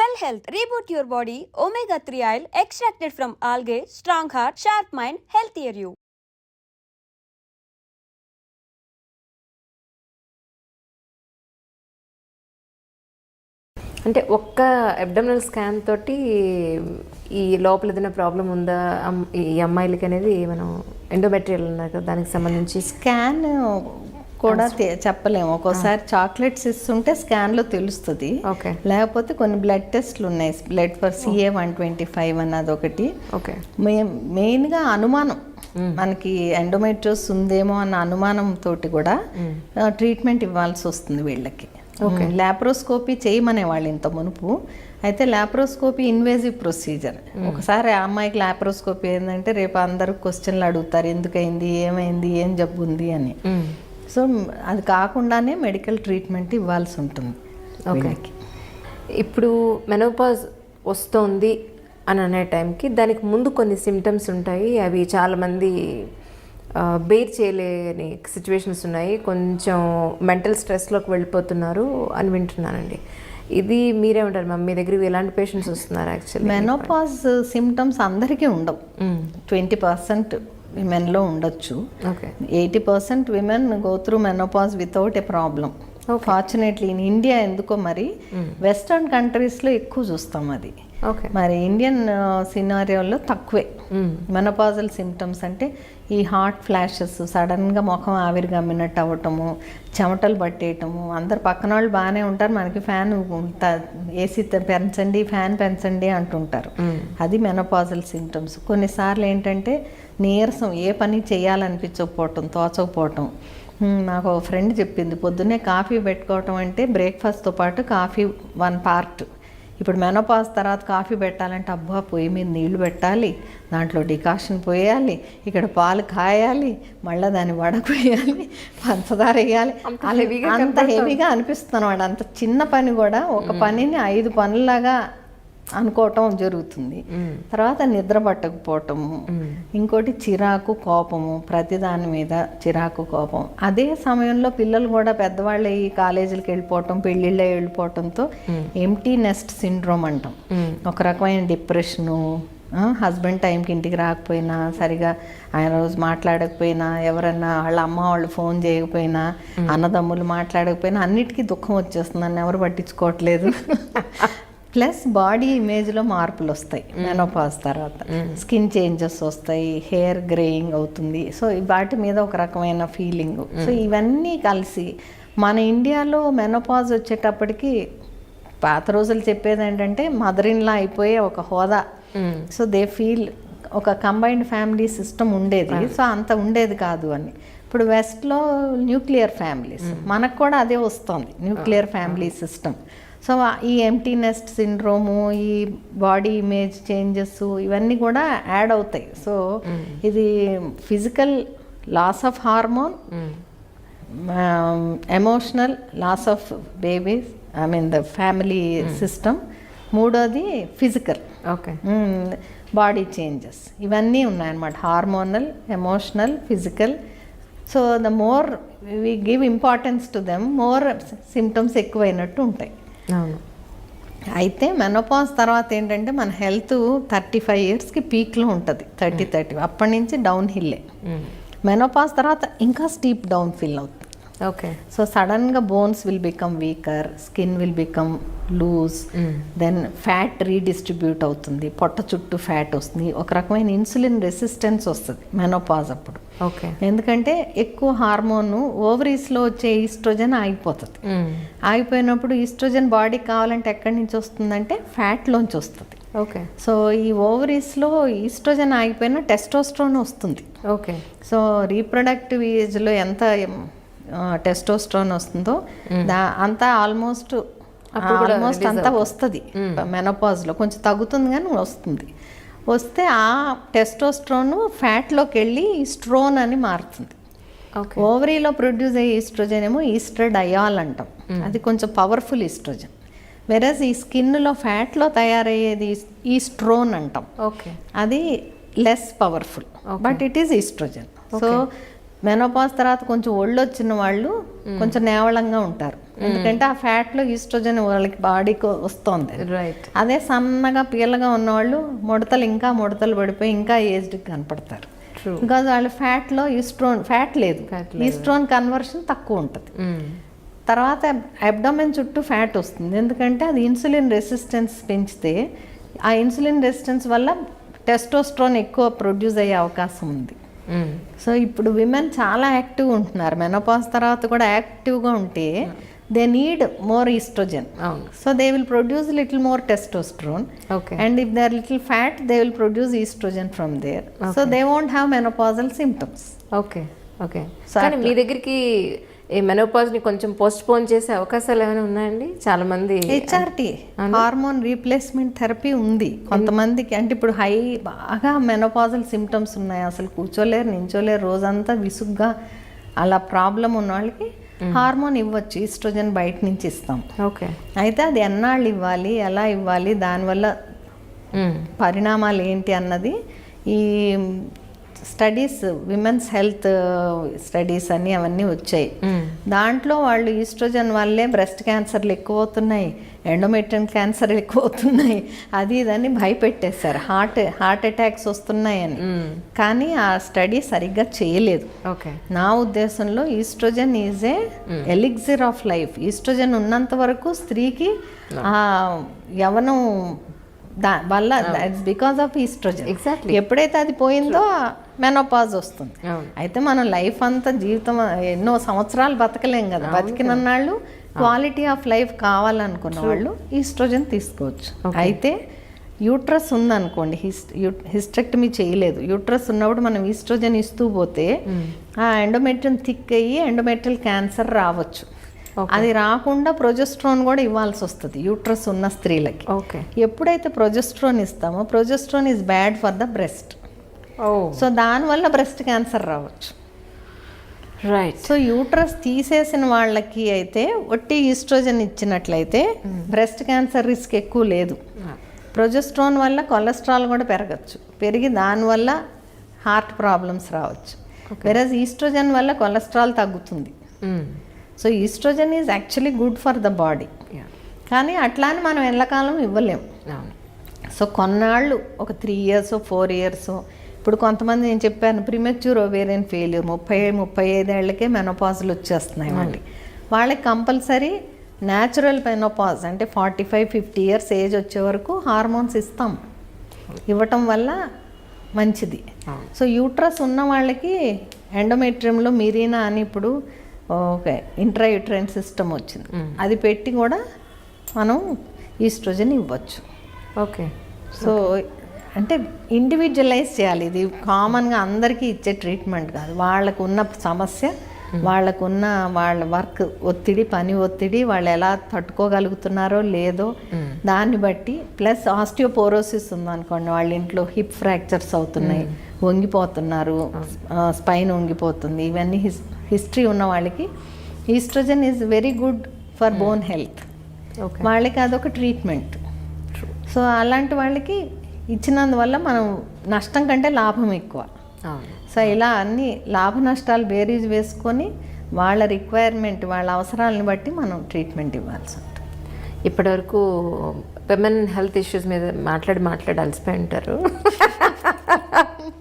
Cell health reboot your body omega three oil extracted from algae strong heart sharp mind health year you అంటే ఒక్క abdominal scan తోటి ఈ లోపల ఏదైనా problem ఉందా? ఈ అమ్మాయిలకి అనేది మనం ఎండోమెటరియల్ ఉన్నారు దానికి సంబంధించి? స్కాన్ కూడా చెప్పలేము. ఒక్కోసారి చాక్లెట్స్ ఇస్తుంటే స్కాన్లో తెలుస్తుంది. ఓకే. లేకపోతే కొన్ని బ్లడ్ టెస్ట్లు ఉన్నాయి. Blood for C A one twenty five అన్నది ఒకటి ఓకే. మే మెయిన్గా అనుమానం. మనకి ఎండోమెట్రోస్ ఉందేమో అన్న అనుమానం తోటి కూడా ట్రీట్మెంట్ ఇవ్వాల్సి వస్తుంది వీళ్ళకి. లాప్రోస్కోపీ చేయమనే వాళ్ళు ఇంత మునుపు. అయితే లాప్రోస్కోపీ ఇన్వేజివ్ ప్రొసీజర్. ఒకసారి ఆ అమ్మాయికి లాప్రోస్కోపీ ఏంటంటే రేపు అందరూ క్వశ్చన్లు అడుగుతారు ఎందుకైంది ఏమైంది ఏం జబ్బు ఉంది అని సో అది కాకుండానే మెడికల్ ట్రీట్మెంట్ ఇవ్వాల్సి ఉంటుంది వీళ్ళకి. ఇప్పుడు మెనోపాజ్ వస్తోంది అని అనే టైంకి దానికి ముందు కొన్ని సిమ్టమ్స్ ఉంటాయి. అవి చాలామంది బేర్ చేయలేని సిచ్యువేషన్స్ ఉన్నాయి. కొంచెం మెంటల్ స్ట్రెస్లోకి వెళ్ళిపోతున్నారు అని వింటున్నానండి. ఇది మీరేమంటారు? మ్యామ్ మీ దగ్గర ఎలాంటి పేషెంట్స్ వస్తున్నారు యాక్చువల్లీ మెనోపాజ్ సిమ్టమ్స్ అందరికీ ఉండవు. ట్వంటీ పర్సెంట్ విమెన్లో ఉండొచ్చు. Eighty percent women go through menopause without a problem fortunately in India ఎందుకో మరి వెస్టర్న్ కంట్రీస్లో ఎక్కువ చూస్తాం అది. ఓకే. మరి ఇండియన్ సినారియోలో తక్కువే. మెనోపాజల్ సిమ్టమ్స్ అంటే ఈ హార్ట్ ఫ్లాషెస్ సడన్గా ముఖం ఆవిరి గమ్మినట్టు అవ్వటము చెమటలు పట్టేయటము అందరు పక్కన వాళ్ళు బాగానే ఉంటారు. మనకి ఫ్యాన్ ఏసీ పెంచండి ఫ్యాన్ పెంచండి అంటుంటారు. అది మెనోపాజల్ సిమ్టమ్స్ కొన్నిసార్లు ఏంటంటే నీరసం ఏ పని చేయాలనిపించకపోవటం తోచకపోవటం. నాకు ఫ్రెండ్ చెప్పింది పొద్దున్నే కాఫీ పెట్టుకోవటం అంటే బ్రేక్ఫాస్ట్తో పాటు కాఫీ వన్ పార్ట్. ఇప్పుడు మెనోపాజ్ తర్వాత కాఫీ పెట్టాలంటే అబ్బా పొయ్యి మీద నీళ్ళు పెట్టాలి దాంట్లో డికాషన్ పోయాలి ఇక్కడ పాలు కాయాలి మళ్ళీ దాన్ని వడకొయ్యాలి పంచదార వేయాలి. అంత హెవీగా అనిపిస్తుంది వాడు అంత చిన్న పని కూడా ఒక పనిని ఐదు పనులాగా అనుకోవటం జరుగుతుంది. తర్వాత నిద్ర పట్టకపోవటము ఇంకోటి చిరాకు కోపము ప్రతి దాని మీద చిరాకు కోపం. అదే సమయంలో పిల్లలు కూడా పెద్దవాళ్ళు ఈ కాలేజీలకు వెళ్ళిపోవటం పెళ్ళిళ్ళ వెళ్ళిపోవటంతో ఎంటీ నెస్ట్ సిండ్రోమ్ అంటాం. ఒక రకమైన డిప్రెషను హస్బెండ్ టైంకి ఇంటికి రాకపోయినా సరిగా ఆయన రోజు మాట్లాడకపోయినా ఎవరన్నా వాళ్ళ అమ్మ వాళ్ళు ఫోన్ చేయకపోయినా అన్నదమ్ములు మాట్లాడకపోయినా అన్నిటికీ దుఃఖం వచ్చేస్తుంది నన్ను ఎవరు పట్టించుకోవట్లేదు. ప్లస్ బాడీ ఇమేజ్లో మార్పులు వస్తాయి మెనోపాజ్ తర్వాత. స్కిన్ చేంజెస్ వస్తాయి హెయిర్ గ్రేయింగ్ అవుతుంది. సో వాటి మీద ఒక రకమైన ఫీలింగ్ సో ఇవన్నీ కలిసి మన ఇండియాలో మెనోపాజ్ వచ్చేటప్పటికి పాత రోజులు చెప్పేది ఏంటంటే మదర్ ఇన్లా అయిపోయే ఒక హోదా. సో దే ఫీల్ ఒక కంబైన్డ్ ఫ్యామిలీ సిస్టమ్ ఉండేది. సో అంత ఉండేది కాదు అని. ఇప్పుడు వెస్ట్లో న్యూక్లియర్ ఫ్యామిలీస్ మనకు కూడా అదే వస్తుంది న్యూక్లియర్ ఫ్యామిలీ సిస్టమ్ సో ఈ ఎంటీ నెస్ట్ సిండ్రోము ఈ బాడీ ఇమేజ్ చేంజెస్ ఇవన్నీ కూడా యాడ్ అవుతాయి. సో ఇది physical loss of hormone emotional loss of babies I mean the family system మూడోది ఫిజికల్ ఓకే బాడీ చేంజెస్ ఇవన్నీ ఉన్నాయన్నమాట. Hormonal emotional physical so the more we give importance to them more symptoms ఎక్కువైనట్టు ఉంటాయి. అవును. అయితే menopause తర్వాత ఏంటంటే మన health thirty five ఇయర్స్కి పీక్లో ఉంటుంది థర్టీ థర్టీ అప్పటి నుంచి డౌన్ హిల్లే మెనోపాజ్ తర్వాత ఇంకా స్టీప్ డౌన్ ఫిల్ అవుతుంది. ఓకే సో సడన్గా bones will become weaker skin will become loose then fat redistribute అవుతుంది. పొట్ట చుట్టూ ఫ్యాట్ వస్తుంది. ఒక రకమైన ఇన్సులిన్ రెసిస్టెన్స్ వస్తుంది మెనోపాజ్ అప్పుడు. ఓకే ఎందుకంటే ఎక్కువ హార్మోన్ ఓవరీస్లో వచ్చే ఈస్ట్రోజన్ ఆగిపోతుంది. ఆగిపోయినప్పుడు ఈస్ట్రోజన్ బాడీకి కావాలంటే ఎక్కడి నుంచి వస్తుందంటే ఫ్యాట్లోంచి వస్తుంది. ఓకే సో ఈ ఓవరీస్లో ఈస్ట్రోజన్ ఆగిపోయినా టెస్టోస్ట్రోన్ వస్తుంది. ఓకే సో రీప్రొడక్టివ్ ఏజ్లో ఎంత టెస్టోస్ట్రోన్ వస్తుందో దా అంతా ఆల్మోస్ట్ ఆల్మోస్ట్ అంతా వస్తుంది. మెనోపాజ్లో కొంచెం తగ్గుతుంది కానీ వస్తుంది. వస్తే ఆ టెస్టోస్ట్రోన్ ఫ్యాట్లోకి వెళ్ళి స్ట్రోన్ అని మారుతుంది. ఓవరీలో ప్రొడ్యూస్ అయ్యే ఈస్ట్రోజన్ ఏమో ఈస్ట్రడయాల్ అంటాం. అది కొంచెం పవర్ఫుల్ ఈస్ట్రోజన్ వెరస్ ఈ స్కిన్లో ఫ్యాట్లో తయారయ్యేది ఈ స్ట్రోన్ అంటాం. ఓకే. అది less powerful but it is oestrogen so menopause తర్వాత కొంచెం ఒళ్ళు వచ్చిన వాళ్ళు కొంచెం నేవళంగా ఉంటారు. ఎందుకంటే ఆ ఫ్యాట్లో ఈస్ట్రోజన్ వాళ్ళకి బాడీకి వస్తుంది. రైట్ అదే సన్నగా పీలగా ఉన్నవాళ్ళు ముడతలు ఇంకా ముడతలు పడిపోయి ఇంకా ఏజ్డ్ కనపడతారు. బికాజ్ వాళ్ళు ఫ్యాట్లో ఈస్ట్రోన్ ఫ్యాట్ లేదు. ఈస్ట్రోన్ కన్వర్షన్ తక్కువ ఉంటుంది. తర్వాత అబ్డోమెన్ చుట్టూ ఫ్యాట్ వస్తుంది. ఎందుకంటే అది ఇన్సులిన్ రెసిస్టెన్స్ పెంచితే ఆ ఇన్సులిన్ రెసిస్టెన్స్ వల్ల టెస్టోస్ట్రోన్ ఎక్కువ ప్రొడ్యూస్ అయ్యే అవకాశం ఉంది. సో ఇప్పుడు విమెన్ చాలా యాక్టివ్గా ఉంటున్నారు. మెనోపాస్ తర్వాత కూడా యాక్టివ్గా ఉంటే they need more oestrogen so they will produce little more testosterone okay and if they are little fat they will produce oestrogen from there so they won't have menopausal symptoms okay okay కానీ మీ దగ్గరికి ఈ మెనోపాజ్ని కొంచెం post phone చేసే అవకాశాలు ఏమైనా ఉన్నాయండి? చాలా మంది హెచ్ఆర్టీ హార్మోన్ రీప్లేస్మెంట్ థెరపీ ఉంది. కొంతమందికి అంటే ఇప్పుడు హై బాగా మెనోపాజల్ సిమ్టమ్స్ ఉన్నాయి. అసలు కూర్చోలేరు నించోలేరు. రోజంతా విసుగ్గా అలా ప్రాబ్లం ఉన్న వాళ్ళకి హార్మోన్ ఇవ్వచ్చు. ఈస్ట్రోజన్ బయట నుంచి ఇస్తాం. ఓకే. అయితే అది ఎన్నాళ్ళు ఇవ్వాలి? ఎలా ఇవ్వాలి? దానివల్ల పరిణామాలు ఏంటి అన్నది ఈ స్టడీస్ విమెన్స్ హెల్త్ స్టడీస్ అని అవన్నీ వచ్చాయి. దాంట్లో వాళ్ళు ఈస్ట్రోజన్ వల్లే బ్రెస్ట్ క్యాన్సర్లు ఎక్కువ అవుతున్నాయి ఎండోమెట్రియన్ క్యాన్సర్ ఎక్కువ అవుతున్నాయి అది ఇదని భయపెట్టేశారు. హార్ట్ హార్ట్ అటాక్స్ వస్తున్నాయని. కానీ ఆ స్టడీ సరిగ్గా చేయలేదు. ఓకే. నా ఉద్దేశంలో oestrogen is a elixir of life. Oestrogen ఉన్నంత వరకు స్త్రీకి ఆ యవనం దా వల్ల బికాస్ ఆఫ్ ఈస్ట్రోజన్. Exactly. ఎప్పుడైతే అది పోయిందో మెనోపాజ్ వస్తుంది. అయితే మనం లైఫ్ అంతా జీవితం ఎన్నో సంవత్సరాలు బతకలేం కదా. బతికినన్నాళ్ళు క్వాలిటీ ఆఫ్ లైఫ్ కావాలనుకున్న వాళ్ళు ఈస్ట్రోజన్ తీసుకోవచ్చు. అయితే యూట్రస్ ఉందనుకోండి హిస్ హిస్టెక్టమీ చేయలేదు. యూట్రస్ ఉన్నప్పుడు మనం ఈస్ట్రోజన్ ఇస్తూ పోతే ఆ ఎండోమెట్రియం థిక్ అయ్యి ఎండోమెట్రియల్ క్యాన్సర్ రావచ్చు. అది రాకుండా ప్రొజెస్ట్రాన్ కూడా ఇవ్వాల్సి వస్తుంది యూట్రస్ ఉన్న స్త్రీలకి. ఎప్పుడైతే ప్రొజెస్ట్రాన్ ఇస్తామో progesterone is bad for the breast. So దానివల్ల బ్రెస్ట్ క్యాన్సర్ రావచ్చు. రైట్ సో యూట్రస్ తీసేసిన వాళ్ళకి అయితే ఒట్టి ఈస్ట్రోజన్ ఇచ్చినట్లయితే బ్రెస్ట్ క్యాన్సర్ రిస్క్ ఎక్కువ లేదు. ప్రొజెస్ట్రాన్ వల్ల కొలెస్ట్రాల్ కూడా పెరగచ్చు. పెరిగి దానివల్ల హార్ట్ ప్రాబ్లమ్స్ రావచ్చు. వెరస్ ఈస్ట్రోజన్ వల్ల కొలెస్ట్రాల్ తగ్గుతుంది. So oestrogen is actually good for the body కానీ అట్లా అని మనం ఎల్లకాలం ఇవ్వలేం. అవును. సో కొన్నాళ్ళు ఒక త్రీ ఇయర్స్ ఫోర్ ఇయర్స్ ఇప్పుడు కొంతమంది నేను చెప్పాను ప్రిమెచ్యూర్ ఓవేరియన్ ఫెయిల్యూర్ ముప్పై ముప్పై ఐదేళ్ళకే మెనోపాజులు వచ్చేస్తున్నాయి వాళ్ళకి. వాళ్ళకి కంపల్సరీ న్యాచురల్ మెనోపాజ్ అంటే forty five fifty years age వచ్చే వరకు హార్మోన్స్ ఇస్తాం. ఇవ్వటం వల్ల మంచిది. సో యూట్రస్ ఉన్న వాళ్ళకి ఎండోమెట్రియంలో మిరీనా అని ఇప్పుడు ఓకే ఇంట్రాయూట్రైన్ సిస్టమ్ వచ్చింది. అది పెట్టి కూడా మనం ఈస్ట్రోజన్ ఇవ్వచ్చు. ఓకే. సో అంటే ఇండివిజువలైజ్ చేయాలి. ఇది కామన్గా అందరికీ ఇచ్చే ట్రీట్మెంట్ కాదు. వాళ్ళకు ఉన్న సమస్య వాళ్ళకున్న వాళ్ళ వర్క్ ఒత్తిడి పని ఒత్తిడి వాళ్ళు ఎలా తట్టుకోగలుగుతున్నారో లేదో దాన్ని బట్టి ప్లస్ ఆస్టియోపోరోసిస్ ఉందనుకోండి. వాళ్ళ ఇంట్లో హిప్ ఫ్రాక్చర్స్ అవుతున్నాయి. వంగిపోతున్నారు. స్పైన్ వంగిపోతుంది. ఇవన్నీ హిస్ హిస్టరీ ఉన్న వాళ్ళకి oestrogen is very good for bone health వాళ్ళకి అదొక ట్రీట్మెంట్ సో అలాంటి వాళ్ళకి ఇచ్చినందువల్ల మనం నష్టం కంటే లాభం ఎక్కువ. సో ఇలా అన్ని లాభ నష్టాలు బేరీజ్ వేసుకొని వాళ్ళ రిక్వైర్మెంట్ వాళ్ళ అవసరాలను బట్టి మనం ట్రీట్మెంట్ ఇవ్వాల్సి ఉంటుంది. ఇప్పటివరకు విమెన్ హెల్త్ ఇష్యూస్ మీద మాట్లాడి మాట్లాడి అలసిపోయి ఉంటారు.